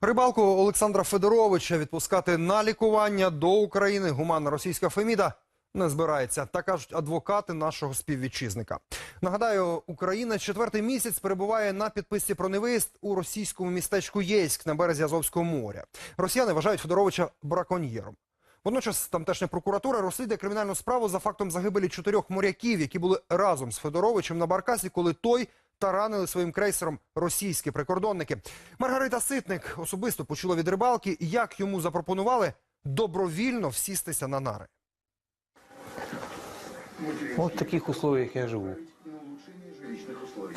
Рибалку Олександра Федоровича відпускати на лікування до України гуманна російська Феміда не збирається. Так кажуть адвокати нашого співвітчизника. Нагадаю, Україна четвертий місяць перебуває на підписці про невиїзд у російському містечку Єйськ на березі Азовського моря. Росіяни вважають Федоровича браконьєром. Водночас тамтешня прокуратура розслідує кримінальну справу за фактом загибелі чотирьох моряків, які були разом з Федоровичем на баркасі, коли той таранили своїм крейсером російські прикордонники. Маргарита Ситник особисто почула від рибалки, як йому запропонували добровільно всістися на нари. От в таких условиях я живу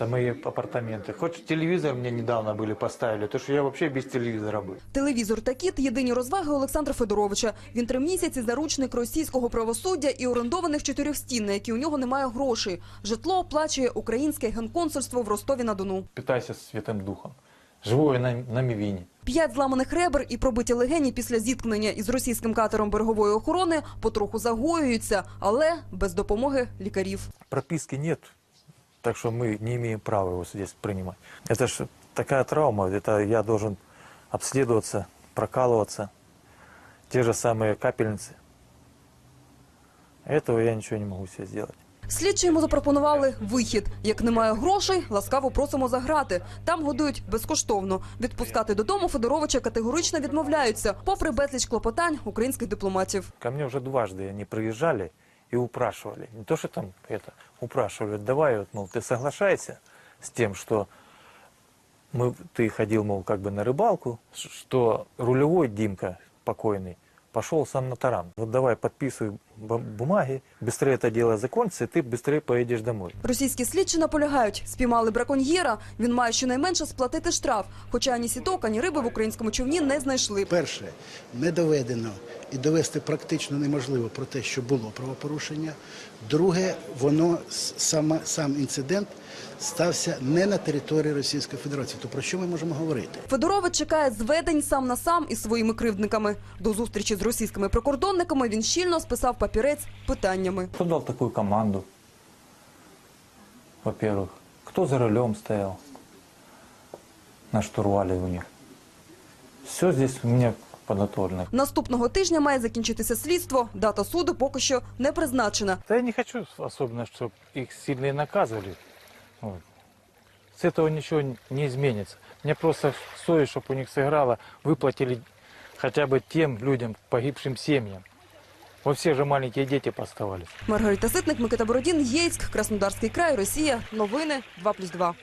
Это мои апартаменты. Хоть телевизор мне недавно были поставили, то что я вообще без телевизора был. Телевізор та кіт – єдині розваги Олександра Федоровича. Він три місяці заручник російського правосуддя і орендованих чотирьох стін, на які у нього немає грошей. Житло оплачує українське генконсульство в Ростові-на-Дону. Питайся святым духом. Живу я на, на Мивине. П'ять зламаних ребер і пробиті легені після зіткнення із російським катером берегової охорони потроху загоюються, але без допомоги лікарів. Прописки нет, так что мы не имеем права его здесь принимать. Это же такая травма, это я должен обследоваться, прокалываться. Те же самые капельницы. Этого я ничего не могу себе сделать. Слідчі йому запропонували вихід. Як немає грошей, ласкаво просимо заграти. Там годують безкоштовно. Відпускати додому Федоровича категорично відмовляються, попри безліч клопотань українських дипломатів. Ко мне уже дважды они приезжали и упрашивали. Не то, что там это, упрашивали, давай, вот, мол, ты соглашайся с тем, что мы, ты ходил, мол, как бы на рыбалку, ш- что рулевой Димка покойный пошел сам на таран. Вот давай подписывай бу- бумаги, быстрее это дело закончится, и ты быстрее поедешь домой. Російські слідчі наполягають, спіймали браконьєра. Він має щонайменше сплатити штраф. Хоча ані сіток, ані риби в українському човні не знайшли. Перше, не доведено і довести практично неможливо про те, що було правопорушення. Друге, воно с- сама, сам інцидент стався не на території Російської Федерації. То про що ми можемо говорити? Федорович чекає зведень сам на сам із своїми кривдниками. До зустрічі з російськими прикордонниками він щільно списав папірець питаннями. Кто дал такую команду? Во-первых, кто за рулем стоял на штурвале у них? Все здесь у меня подготовлено. Наступного тижня має закінчитися слідство. Дата суду поки що не призначена. Да я не хочу особенно, чтобы их сильно и наказывали. Вот. С этого ничего не изменится. Мне просто совесть, чтобы у них сыграло, выплатили хотя бы тем людям, погибшим семьям. Во все же маленькие дети поставали. Маргарита Ситник, Микита Бородін, Єйськ, Краснодарський край, Росія. Новини 2+,2.